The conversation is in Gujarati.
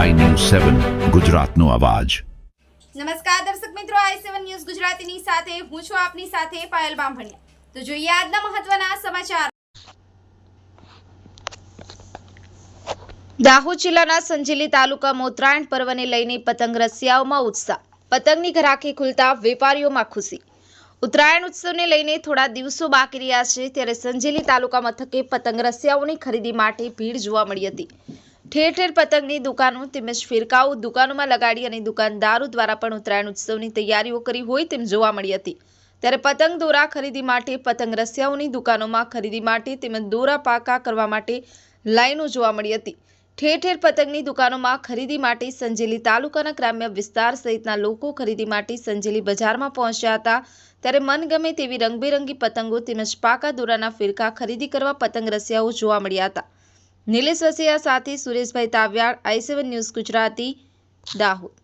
સેવન ગુજરાતનો અવાજ. નમસ્કાર દર્શક મિત્રો આઈ સેવન ન્યૂઝ ગુજરાતીની સાથે હું છું આપની સાથે પાયલ બામભણિયા. તો જોઈએ આજના મહત્વના સમાચાર. દાહોદ જિલ્લાના સંજેલી તાલુકામાં ઉત્તરાયણ પર્વને લઈને પતંગ રસિયાઓમાં ઉત્સાહ. પતંગની ઘરાકી ખુલતા વેપારીઓમાં ખુશી. ઉત્તરાયણ ઉત્સવને લઈને થોડા દિવસો બાકી રહ્યા છે ત્યારે સંજેલી તાલુકા મથકે પતંગ રસિયાઓની ખરીદી માટે ભીડ જોવા મળી હતી. ઠેર ઠેર પતંગની દુકાનો તેમજ ફિરકાઓ દુકાનોમાં લગાડી અને દુકાનદારો દ્વારા પણ ઉત્તરાયણ ઉત્સવની તૈયારીઓ કરી હોય તેમ જોવા મળી હતી. ત્યારે પતંગ દોરા ખરીદી માટે, પતંગ રસિયાઓની દુકાનોમાં ખરીદી માટે તેમજ દોરા પાકા કરવા માટે લાઈનો જોવા મળી હતી. ઠેર ઠેર પતંગની દુકાનોમાં ખરીદી માટે સંજેલી તાલુકાના ગ્રામ્ય વિસ્તાર સહિતના લોકો ખરીદી માટે સંજેલી બજારમાં પહોંચ્યા હતા. ત્યારે મનગમે તેવી રંગબેરંગી પતંગો તેમજ પાકા દોરાના ફિરકા ખરીદી કરવા પતંગ રસિયાઓ જોવા મળ્યા હતા. નિલેશ વસિયા સાથે સુરેશભાઈ તાવ્યાળ આઈ ન્યૂઝ ગુજરાતી દાહોદ.